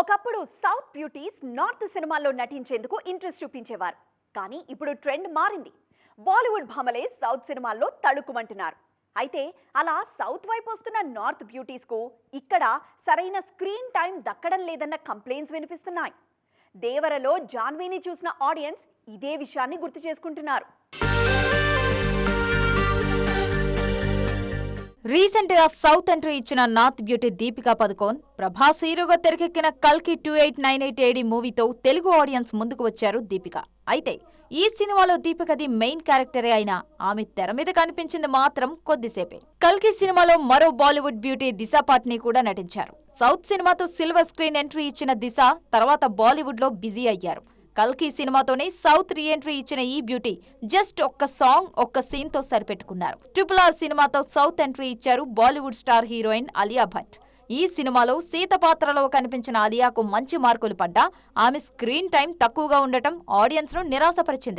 ఒకప్పుడు south beauties north సినిమాల్లో నటించేందుకు interest చూపించేవారు. కానీ ఇప్పుడు ట్రెండ్ మారింది. బాలీవుడ్ భామలే సౌత్ సినిమాల్లో తళుకుమంటున్నారు. అయితే అలా సౌత్ వైపు వస్తున్న నార్త్ బ్యూటీస్కు ఇక్కడ సరైన స్క్రీన్ టైం దక్కడం లేదన్న కంప్లైంట్స్ వినిపిస్తున్నాయి. దేవరలో జాన్వీని చూసిన ఆడియన్స్ ఇదే విషయాన్ని గుర్తు చేసుకుంటున్నారు. రీసెంట్గా సౌత్ ఎంట్రీ ఇచ్చిన నార్త్ బ్యూటీ దీపికా పదుకోన్ ప్రభాస్ హీరోగా తెరకెక్కిన కల్కి two eight nine eight AD మూవీతో తెలుగు ఆడియన్స్ ముందుకు వచ్చారు దీపిక. అయితే ఈ సినిమాలో దీపికది మెయిన్ క్యారెక్టరే అయినా ఆమె తెర మీద కనిపించింది మాత్రం కొద్దిసేపే. కల్కి సినిమాలో మరో బాలీవుడ్ బ్యూటీ దిశ పాట్ని కూడా నటించారు. సౌత్ సినిమాతో సిల్వర్ స్క్రీన్ ఎంట్రీ ఇచ్చిన దిశ తర్వాత బాలీవుడ్లో బిజీ అయ్యారు. కల్కి సినిమాతోనే సౌత్ రీ ఎంట్రీ ఇచ్చిన ఈ బ్యూటీ జస్ట్ ఒక్క సాంగ్ ఒక్క సీన్తో సరిపెట్టుకున్నారు. ట్రిపుల్ ఆర్ సినిమాతో సౌత్ ఎంట్రీ ఇచ్చారు Bollywood star heroine Alia Bhatt. ఈ సినిమాలో సీత పాత్రలో కనిపించిన అలియాకు మంచి మార్కులు పడ్డా ఆమె స్క్రీన్ టైం తక్కువగా ఉండటం ఆడియన్స్ను నిరాశపరిచింది.